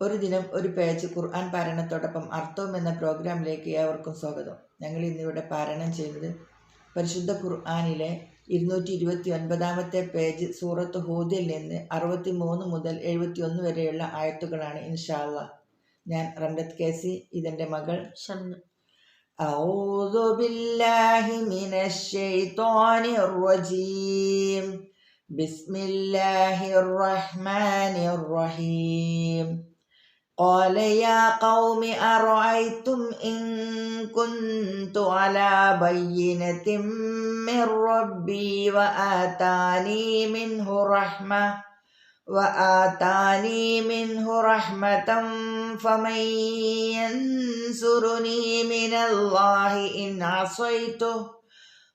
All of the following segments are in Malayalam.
ഒരു ദിനം ഒരു പേജ് ഖുർആൻ പാരായണത്തോടൊപ്പം അർത്ഥവും എന്ന പ്രോഗ്രാമിലേക്ക് ഏവർക്കും സ്വാഗതം ഞങ്ങൾ ഇന്നിവിടെ പാരായണം ചെയ്യുന്നത് പരിശുദ്ധ ഖുർആനിലെ ഇരുന്നൂറ്റി ഇരുപത്തി ഒൻപതാമത്തെ പേജ് സൂറത്ത് ഹൂദിൽ നിന്ന് അറുപത്തി മൂന്ന് മുതൽ എഴുപത്തി ഒന്ന് വരെയുള്ള ആയത്തുകളാണ് ഇൻഷാല്ല ഞാൻ റംലത്ത് കേസി ഇതെൻ്റെ മകൾ ഷംന أعوذ بالله من الشيطان الرجيم بسم الله الرحمن الرحيم قال يا قوم أرأيتم إن كنت على بينة من ربي وآتاني منه رحمة وآتاني منه رحمة فمن ينصرني من الله إن عصيته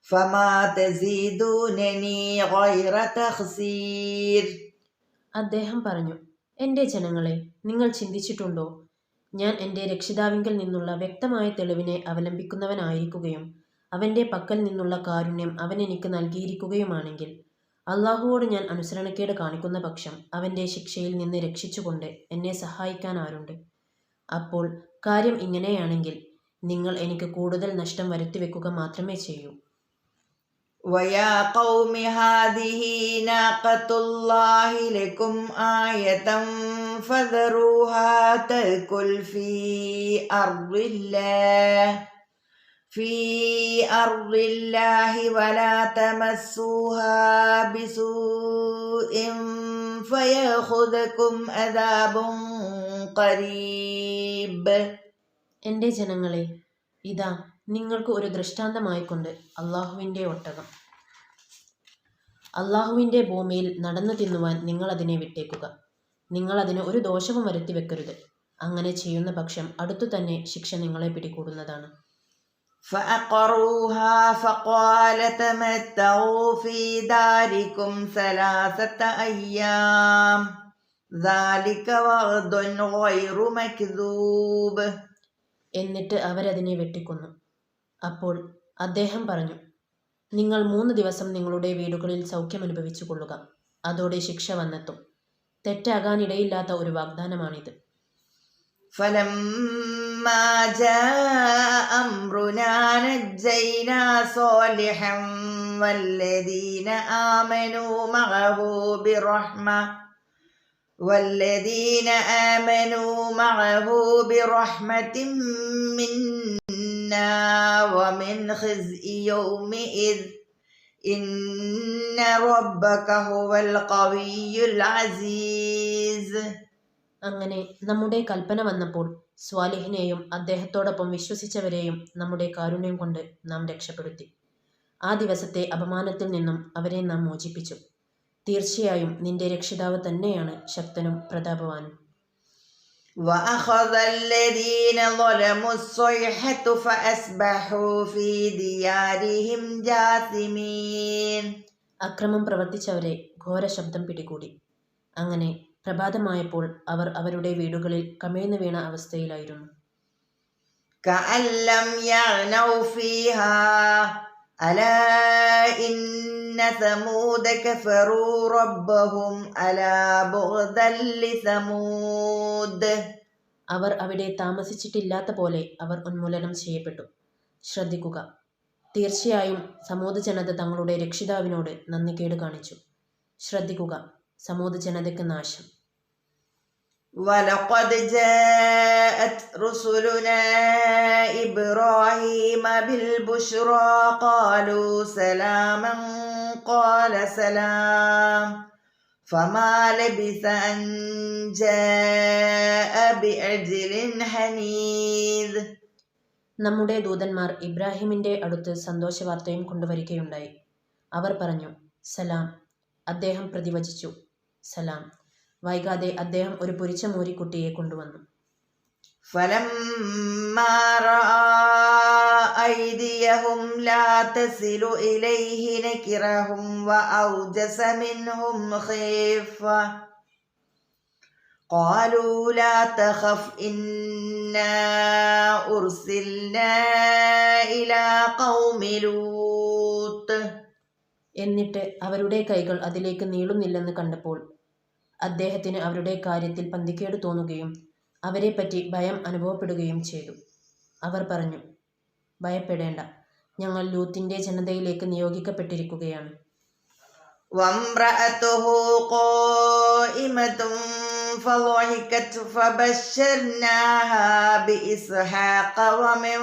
فما تزيدونني غير تخسير അദ്ദേഹം പറഞ്ഞു എന്റെ ജനങ്ങളെ നിങ്ങൾ ചിന്തിച്ചിട്ടുണ്ടോ? ഞാൻ എന്റെ രക്ഷിതാവിങ്കിൽ നിന്നുള്ള വ്യക്തമായ തെളിവിനെ അവലംബിക്കുന്നവനായിരിക്കുകയും അവന്റെ പക്കൽ നിന്നുള്ള കാരുണ്യം അവൻ എനിക്ക് നൽകിയിരിക്കുകയുമാണെങ്കിൽ അള്ളാഹുവോട് ഞാൻ അനുസരണക്കേട് കാണിക്കുന്ന പക്ഷം അവന്റെ ശിക്ഷയിൽ നിന്ന് രക്ഷിച്ചുകൊണ്ട് എന്നെ സഹായിക്കാൻ ആരുണ്ട്? അപ്പോൾ കാര്യം ഇങ്ങനെയാണെങ്കിൽ നിങ്ങൾ എനിക്ക് കൂടുതൽ നഷ്ടം വരുത്തിവെക്കുക മാത്രമേ ചെയ്യൂ. ويا قوم هذه ناقة الله لكم آية فذروها تأكل في أرض الله في أرض الله ولا تمسوها بسوء فيأخذكم عذاب قريب എൻ്റെ ജനങ്ങളെ ഇതാ നിങ്ങൾക്ക് ഒരു ദൃഷ്ടാന്തമായിക്കൊണ്ട് അള്ളാഹുവിൻ്റെ ഒട്ടകം അള്ളാഹുവിൻ്റെ ഭൂമിയിൽ നടന്നു തിന്നുവാൻ നിങ്ങൾ അതിനെ വിട്ടേക്കുക നിങ്ങൾ അതിന് ഒരു ദോഷവും വരുത്തി വെക്കരുത് അങ്ങനെ ചെയ്യുന്ന പക്ഷം അടുത്തു തന്നെ ശിക്ഷ നിങ്ങളെ പിടികൂടുന്നതാണ് فأقروها فقال تمتعوا في داركم ثلاثة أيام ذلك وعد غير مكذوب എന്നിട്ട് അവരതിനെ വെട്ടിക്കൊന്നു അപ്പോൾ അദ്ദേഹം പറഞ്ഞു നിങ്ങൾ മൂന്ന് ദിവസം നിങ്ങളുടെ വീടുകളിൽ സൗഖ്യം അനുഭവിച്ചു കൊള്ളുക അതോടെ ശിക്ഷ വന്നെത്തും തെറ്റാകാനിടയില്ലാത്ത ഒരു വാഗ്ദാനമാണിത് فلما جاء أمرنا نجينا صالحا والذين آمنوا معه برحمة والذين آمنوا معه برحمة منا ومن خزي يومئذ إن ربك هو القوي العزيز അങ്ങനെ നമ്മുടെ കൽപ്പന വന്നപ്പോൾ സ്വാലിഹിനെയും അദ്ദേഹത്തോടൊപ്പം വിശ്വസിച്ചവരെയും നമ്മുടെ കാരുണ്യം കൊണ്ട് നാം രക്ഷപ്പെടുത്തി ആ ദിവസത്തെ അപമാനത്തിൽ നിന്നും അവരെ നാം മോചിപ്പിച്ചു തീർച്ചയായും നിന്റെ രക്ഷിതാവ് തന്നെയാണ് ശക്തനും പ്രതാപവാനും وأخذ الذين ظلموا الصيحة فأصبحوا في ديارهم جاثمين അക്രമം പ്രവർത്തിച്ചവരെ ഘോര ശബ്ദം പിടികൂടി അങ്ങനെ പ്രഭാതമായപ്പോൾ അവർ അവരുടെ വീടുകളിൽ കമിഴ്ന്നു വീണ അവസ്ഥയിലായിരുന്നു كأن لم يغنوا فيها ألا إن ثمود كفروا ربهم ألا بغدا لثمود അവർ അവിടെ താമസിച്ചിട്ടില്ലാത്ത പോലെ അവർ ഉന്മൂലനം ചെയ്യപ്പെട്ടു ശ്രദ്ധിക്കുക തീർച്ചയായും സമൂഹ ജനത തങ്ങളുടെ രക്ഷിതാവിനോട് നന്ദികേട് കാണിച്ചു ശ്രദ്ധിക്കുക സമൂഹ ജനതയ്ക്ക് നാശം ولقد جاءت رسلنا إبراهيم بالبشرى قالوا سلاما قال سلام فما لبث أن جاء بعجل حنيذ നമ്മുടെ ദൂതന്മാർ ഇബ്രാഹിമിന്റെ അടുത്ത് സന്തോഷവാർത്തയും കൊണ്ടുവരികയുണ്ടായി അവർ പറഞ്ഞു സലാം അദ്ദേഹം പ്രതിവചിച്ചു സലാം വൈകാതെ അദ്ദേഹം ഒരു പൊരിച്ച മൂരിക്കുട്ടിയെ കൊണ്ടുവന്നു فلما رأى وأيديهم لا تصل إليه نكرهم وأوجس منهم خيفة قالوا لا تخف إنا أرسلنا إلى قوم لوط എന്നിട്ട് അവരുടെ കൈകൾ അതിലേക്ക് നീളുന്നില്ലെന്ന് കണ്ടപ്പോൾ അദ്ദേഹത്തിന് അവരുടെ കാര്യത്തിൽ പന്തിക്കേട് തോന്നുകയും അവരെപ്പറ്റി ഭയം അനുഭവപ്പെടുകയും ചെയ്തു അവർ പറഞ്ഞു ഭയപ്പെടേണ്ട ഞങ്ങൾ ലൂത്തിൻ്റെ ജനതയിലേക്ക് നിയോഗിക്കപ്പെട്ടിരിക്കുകയാണ് وامرأته قائمة فضحكت فبشرناها بإسحاق ومن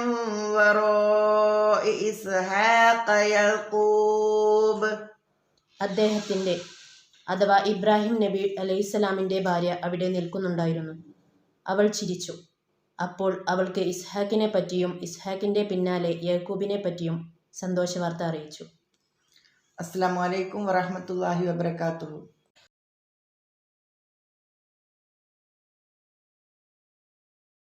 وراء إسحاق يعقوب അദ്ദേഹത്തിൻ്റെ അഥവാ ഇബ്രാഹിം നബി അലൈഹിസ്സലാമിന്റെ ഭാര്യ അവിടെ നിൽക്കുന്നുണ്ടായിരുന്നു. അവൾ ചിരിച്ചു. അപ്പോൾ അവൾക്ക് ഇസ്ഹാക്കിനെ പറ്റിയും ഇസ്ഹാക്കിന്റെ പിന്നാലെ യാക്കൂബിനെ പറ്റിയും സന്തോഷവാർത്ത അറിയിച്ചു. അസ്സാം വലൈക്കും വറഹമത്തല്ലാഹി വബർക്കാത്തു